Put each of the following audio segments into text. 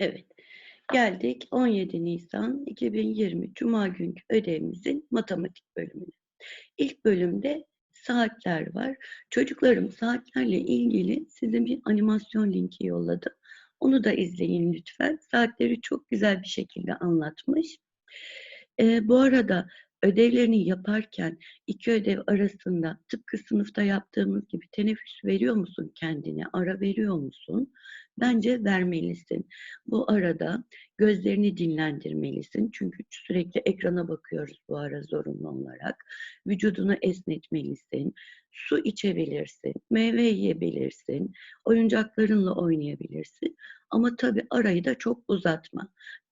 Evet. Geldik 17 Nisan 2020 Cuma günkü ödevimizin matematik bölümüne. İlk bölümde saatler var. Çocuklarım saatlerle ilgili size bir animasyon linki yolladım. Onu da izleyin lütfen. Saatleri çok güzel bir şekilde anlatmış. Ee, bu arada ödevlerini yaparken iki ödev arasında tıpkı sınıfta yaptığımız gibi teneffüs veriyor musun kendine, ara veriyor musun? Bence vermelisin. Bu arada gözlerini dinlendirmelisin. Çünkü sürekli ekrana bakıyoruz bu ara zorunlu olarak. Vücudunu esnetmelisin. Su içebilirsin. Meyve yiyebilirsin. Oyuncaklarınla oynayabilirsin. Ama tabii arayı da çok uzatma.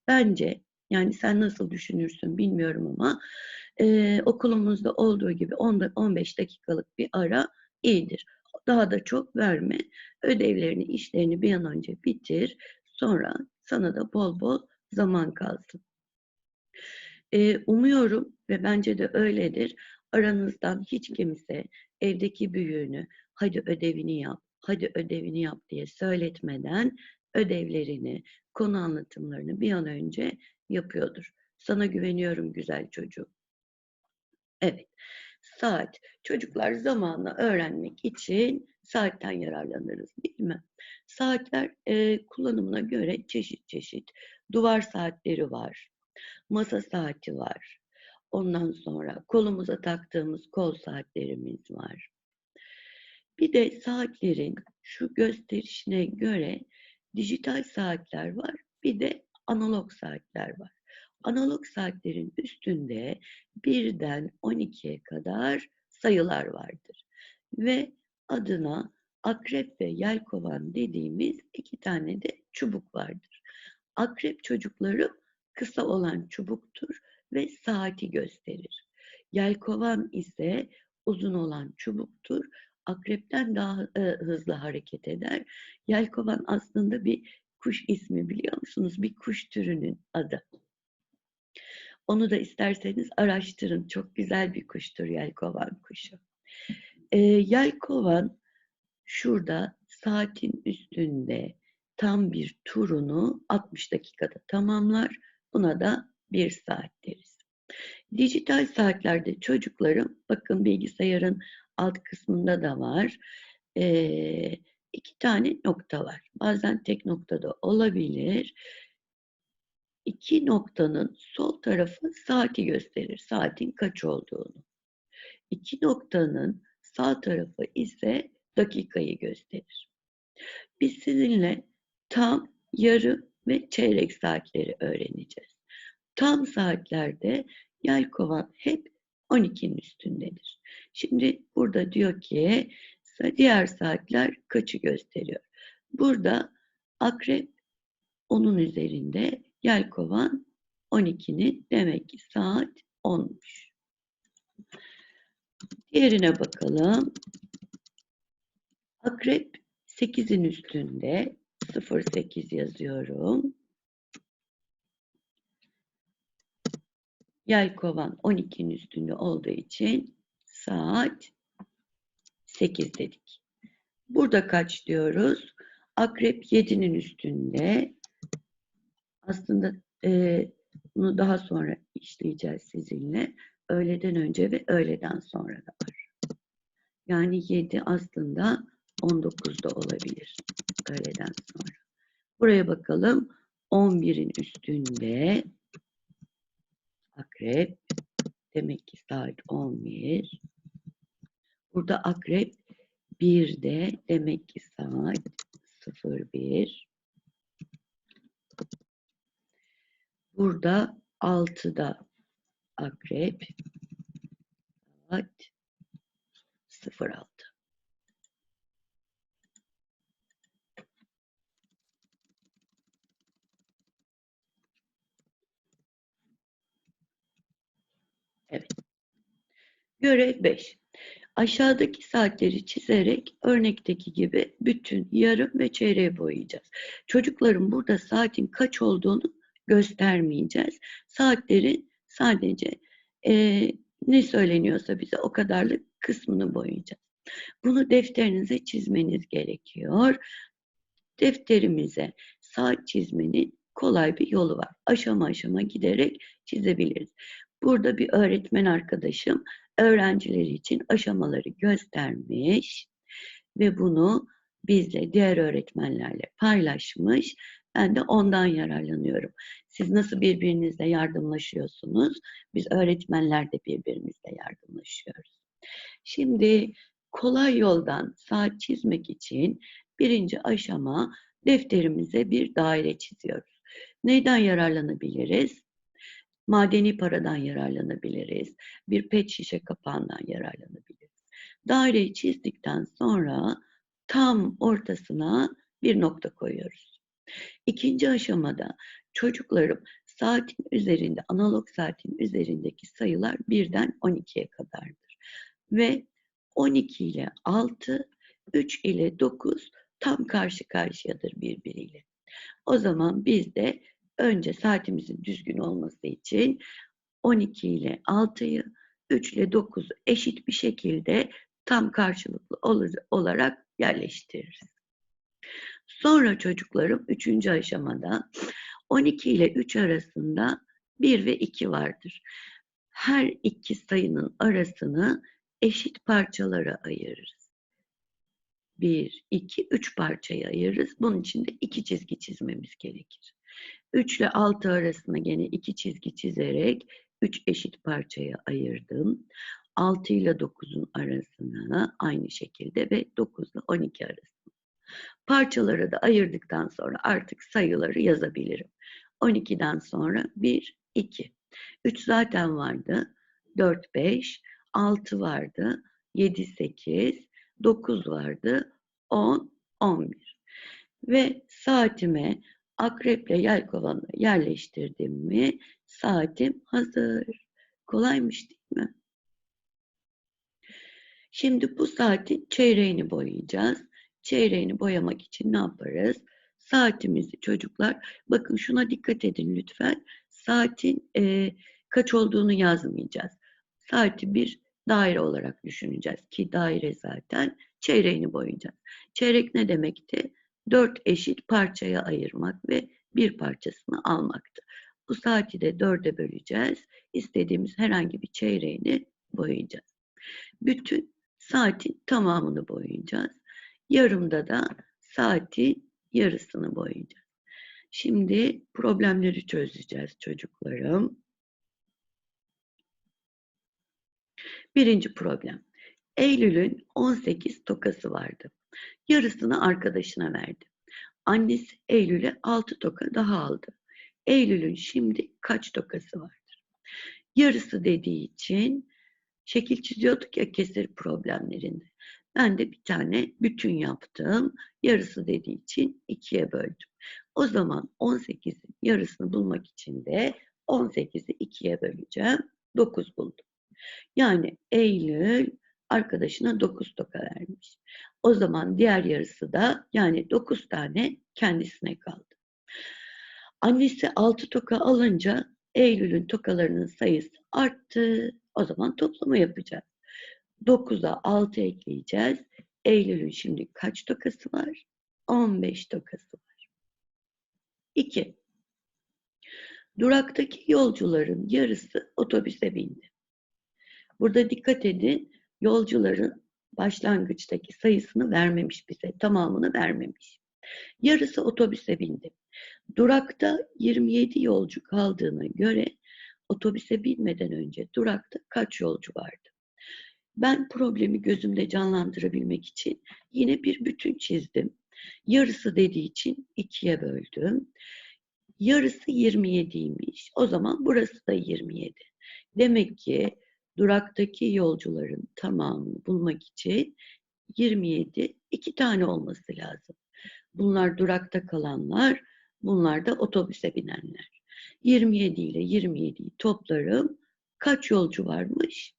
Bence yani sen nasıl düşünürsün bilmiyorum ama e, okulumuzda olduğu gibi 10-15 dakikalık bir ara iyidir. Daha da çok verme. Ödevlerini, işlerini bir an önce bitir. Sonra sana da bol bol zaman kalsın. E, umuyorum ve bence de öyledir. Aranızdan hiç kimse evdeki büyüğünü hadi ödevini yap, hadi ödevini yap diye söyletmeden ödevlerini, konu anlatımlarını bir an önce yapıyordur. Sana güveniyorum güzel çocuğum. Evet. Saat. Çocuklar zamanla öğrenmek için saatten yararlanırız değil mi? Saatler e, kullanımına göre çeşit çeşit. Duvar saatleri var. Masa saati var. Ondan sonra kolumuza taktığımız kol saatlerimiz var. Bir de saatlerin şu gösterişine göre dijital saatler var. Bir de analog saatler var. Analog saatlerin üstünde birden 12'ye kadar sayılar vardır. Ve adına akrep ve yelkovan dediğimiz iki tane de çubuk vardır. Akrep çocukları kısa olan çubuktur ve saati gösterir. Yelkovan ise uzun olan çubuktur. Akrepten daha e, hızlı hareket eder. Yelkovan aslında bir kuş ismi biliyor musunuz? Bir kuş türünün adı. Onu da isterseniz araştırın. Çok güzel bir kuştur yelkovan kuşu. E, yelkovan şurada saatin üstünde tam bir turunu 60 dakikada tamamlar. Buna da bir saat deriz. Dijital saatlerde çocuklarım, bakın bilgisayarın alt kısmında da var. Ee, iki tane nokta var. Bazen tek noktada olabilir. İki noktanın sol tarafı saati gösterir. Saatin kaç olduğunu. İki noktanın sağ tarafı ise dakikayı gösterir. Biz sizinle tam, yarım ve çeyrek saatleri öğreneceğiz. Tam saatlerde yelkovan hep 12'nin üstündedir. Şimdi burada diyor ki diğer saatler kaçı gösteriyor? Burada akrep onun üzerinde, yelkovan 12'nin demek ki saat 10'muş. Diğerine bakalım. Akrep 8'in üstünde 08 yazıyorum. Yelkovan 12'nin üstünde olduğu için saat 8 dedik. Burada kaç diyoruz? Akrep 7'nin üstünde. Aslında e, bunu daha sonra işleyeceğiz sizinle. Öğleden önce ve öğleden sonra da var. Yani 7 aslında 19'da olabilir öğleden sonra. Buraya bakalım. 11'in üstünde akrep. Demek ki saat 11. Burada akrep 1'de demek ki saat 01. Burada 6'da akrep saat 06. Evet. Görev 5. Aşağıdaki saatleri çizerek örnekteki gibi bütün, yarım ve çeyreğe boyayacağız. Çocukların burada saatin kaç olduğunu göstermeyeceğiz. Saatlerin sadece e, ne söyleniyorsa bize o kadarlık kısmını boyayacağız. Bunu defterinize çizmeniz gerekiyor. defterimize saat çizmenin kolay bir yolu var. Aşama aşama giderek çizebiliriz. Burada bir öğretmen arkadaşım öğrencileri için aşamaları göstermiş ve bunu bizle diğer öğretmenlerle paylaşmış. Ben de ondan yararlanıyorum. Siz nasıl birbirinizle yardımlaşıyorsunuz? Biz öğretmenler de birbirimizle yardımlaşıyoruz. Şimdi kolay yoldan saat çizmek için birinci aşama defterimize bir daire çiziyoruz. Neyden yararlanabiliriz? Madeni paradan yararlanabiliriz. Bir pet şişe kapağından yararlanabiliriz. Daireyi çizdikten sonra tam ortasına bir nokta koyuyoruz. İkinci aşamada çocuklarım saatin üzerinde, analog saatin üzerindeki sayılar birden 12'ye kadardır. Ve 12 ile 6, 3 ile 9 tam karşı karşıyadır birbiriyle. O zaman biz de önce saatimizin düzgün olması için 12 ile 6'yı, 3 ile 9'u eşit bir şekilde tam karşılıklı olarak yerleştiririz. Sonra çocuklarım 3. aşamada 12 ile 3 arasında 1 ve 2 vardır. Her iki sayının arasını eşit parçalara ayırırız. 1, 2, 3 parçaya ayırırız. Bunun için de iki çizgi çizmemiz gerekir. 3 ile 6 arasına gene iki çizgi çizerek 3 eşit parçaya ayırdım. 6 ile 9'un arasına aynı şekilde ve 9 ile 12 arasına. Parçaları da ayırdıktan sonra artık sayıları yazabilirim. 12'den sonra 1, 2. 3 zaten vardı. 4, 5. 6 vardı. 7, 8. 9 vardı. 10, 11. Ve saatime akreple yelkovanı yerleştirdim mi saatim hazır. Kolaymış değil mi? Şimdi bu saatin çeyreğini boyayacağız. Çeyreğini boyamak için ne yaparız? Saatimizi çocuklar, bakın şuna dikkat edin lütfen. Saatin e, kaç olduğunu yazmayacağız. Saati bir daire olarak düşüneceğiz ki daire zaten çeyreğini boyayacağız. Çeyrek ne demekti? Dört eşit parçaya ayırmak ve bir parçasını almaktı. Bu saati de dörde böleceğiz. İstediğimiz herhangi bir çeyreğini boyayacağız. Bütün saatin tamamını boyayacağız. Yarımda da saatin yarısını boyayacağız. Şimdi problemleri çözeceğiz çocuklarım. Birinci problem. Eylül'ün 18 tokası vardı. Yarısını arkadaşına verdi. Annesi Eylül'e 6 toka daha aldı. Eylül'ün şimdi kaç tokası vardır? Yarısı dediği için şekil çiziyorduk ya kesir problemlerinde. Ben de bir tane bütün yaptım. Yarısı dediği için ikiye böldüm. O zaman 18'in yarısını bulmak için de 18'i ikiye böleceğim. 9 buldum. Yani Eylül arkadaşına 9 toka vermiş. O zaman diğer yarısı da yani 9 tane kendisine kaldı. Annesi 6 toka alınca Eylül'ün tokalarının sayısı arttı. O zaman toplama yapacağız. 9'a 6 ekleyeceğiz. Eylül'ün şimdi kaç tokası var? 15 tokası var. 2. Duraktaki yolcuların yarısı otobüse bindi. Burada dikkat edin yolcuların başlangıçtaki sayısını vermemiş bize. Tamamını vermemiş. Yarısı otobüse bindi. Durakta 27 yolcu kaldığına göre otobüse binmeden önce durakta kaç yolcu vardı? Ben problemi gözümde canlandırabilmek için yine bir bütün çizdim. Yarısı dediği için ikiye böldüm. Yarısı 27'ymiş. O zaman burası da 27. Demek ki duraktaki yolcuların tamamını bulmak için 27 iki tane olması lazım. Bunlar durakta kalanlar, bunlar da otobüse binenler. 27 ile 27'yi toplarım. Kaç yolcu varmış?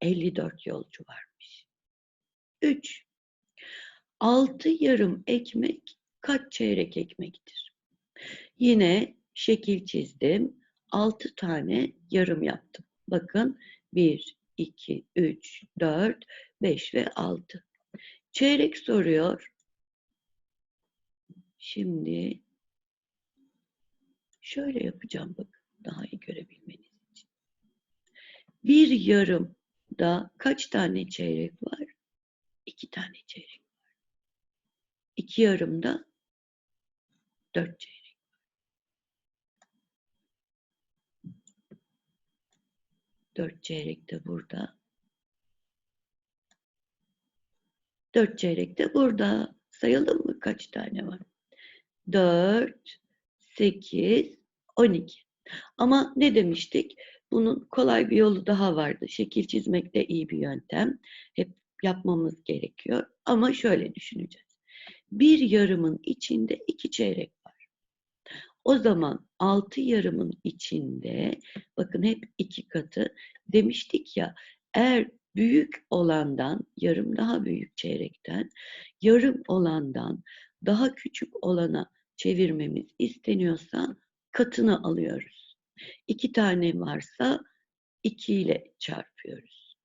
54 yolcu varmış. 3. 6 yarım ekmek kaç çeyrek ekmektir? Yine şekil çizdim. 6 tane yarım yaptım. Bakın 1, 2, 3, 4, 5 ve 6. Çeyrek soruyor. Şimdi şöyle yapacağım bak daha iyi görebilmeniz için. Bir yarımda kaç tane çeyrek var? İki tane çeyrek var. İki yarımda dört çeyrek. Dört çeyrek de burada. Dört çeyrek de burada. Sayalım mı kaç tane var? Dört, sekiz, on iki. Ama ne demiştik? Bunun kolay bir yolu daha vardı. Şekil çizmek de iyi bir yöntem. Hep yapmamız gerekiyor. Ama şöyle düşüneceğiz. Bir yarımın içinde iki çeyrek var. O zaman altı yarımın içinde bakın hep iki katı demiştik ya eğer büyük olandan yarım daha büyük çeyrekten yarım olandan daha küçük olana çevirmemiz isteniyorsa katını alıyoruz. İki tane varsa iki ile çarpıyoruz.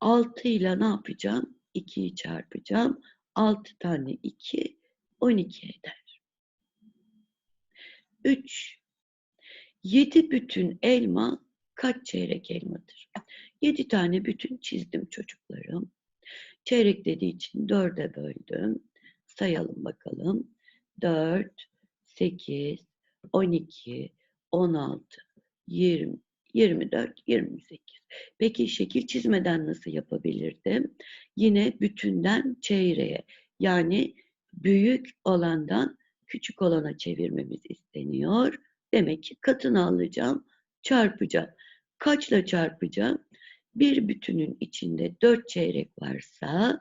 Altı ile ne yapacağım? 2'yi çarpacağım. Altı tane iki, on iki eder. Üç. Yedi bütün elma kaç çeyrek elmadır? Yedi tane bütün çizdim çocuklarım. Çeyrek dediği için dörde böldüm. Sayalım bakalım. Dört, sekiz, on iki, on altı, yirmi, yirmi dört, yirmi sekiz. Peki şekil çizmeden nasıl yapabilirdim? Yine bütünden çeyreğe yani büyük olandan küçük olana çevirmemiz isteniyor. Demek ki katını alacağım, çarpacağım. Kaçla çarpacağım? Bir bütünün içinde dört çeyrek varsa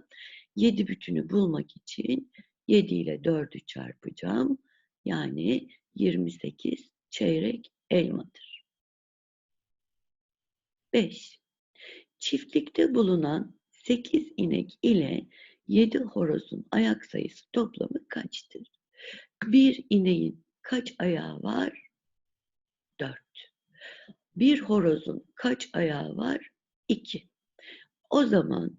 yedi bütünü bulmak için 7 ile 4'ü çarpacağım. Yani 28 çeyrek elmadır. 5. Çiftlikte bulunan 8 inek ile 7 horozun ayak sayısı toplamı kaçtır? Bir ineğin kaç ayağı var? 4. Bir horozun kaç ayağı var? 2. O zaman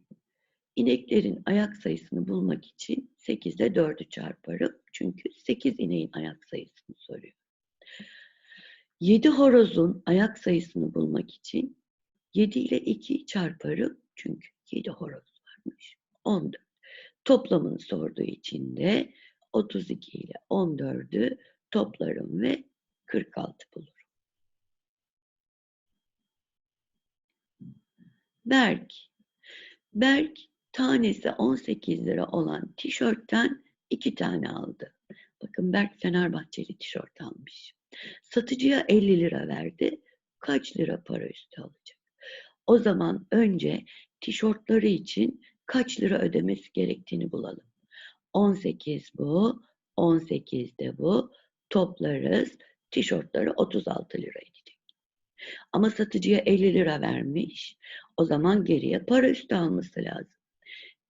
ineklerin ayak sayısını bulmak için 8 ile 4'ü çarparım. Çünkü 8 ineğin ayak sayısını soruyor. 7 horozun ayak sayısını bulmak için 7 ile 2'yi çarparım. Çünkü 7 horoz varmış. 14. Toplamını sorduğu için de 32 ile 14'ü toplarım ve 46 bulurum. Berk. Berk tanesi 18 lira olan tişörtten iki tane aldı. Bakın Berk Fenerbahçeli tişört almış. Satıcıya 50 lira verdi. Kaç lira para üstü alacak? O zaman önce tişörtleri için kaç lira ödemesi gerektiğini bulalım. 18 bu, 18 de bu. Toplarız. Tişörtleri 36 lira edecek. Ama satıcıya 50 lira vermiş. O zaman geriye para üstü alması lazım.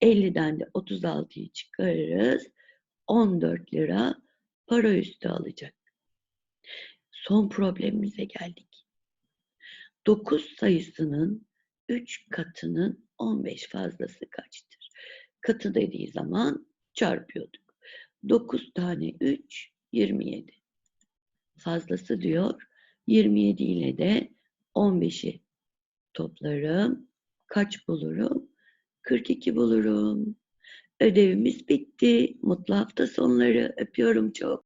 50'den de 36'yı çıkarırız. 14 lira para üstü alacak. Son problemimize geldik. 9 sayısının 3 katının 15 fazlası kaçtır? Katı dediği zaman çarpıyorduk. 9 tane 3, 27. Fazlası diyor. 27 ile de 15'i toplarım. Kaç bulurum? 42 bulurum. Ödevimiz bitti. Mutlu hafta sonları. Öpüyorum çok.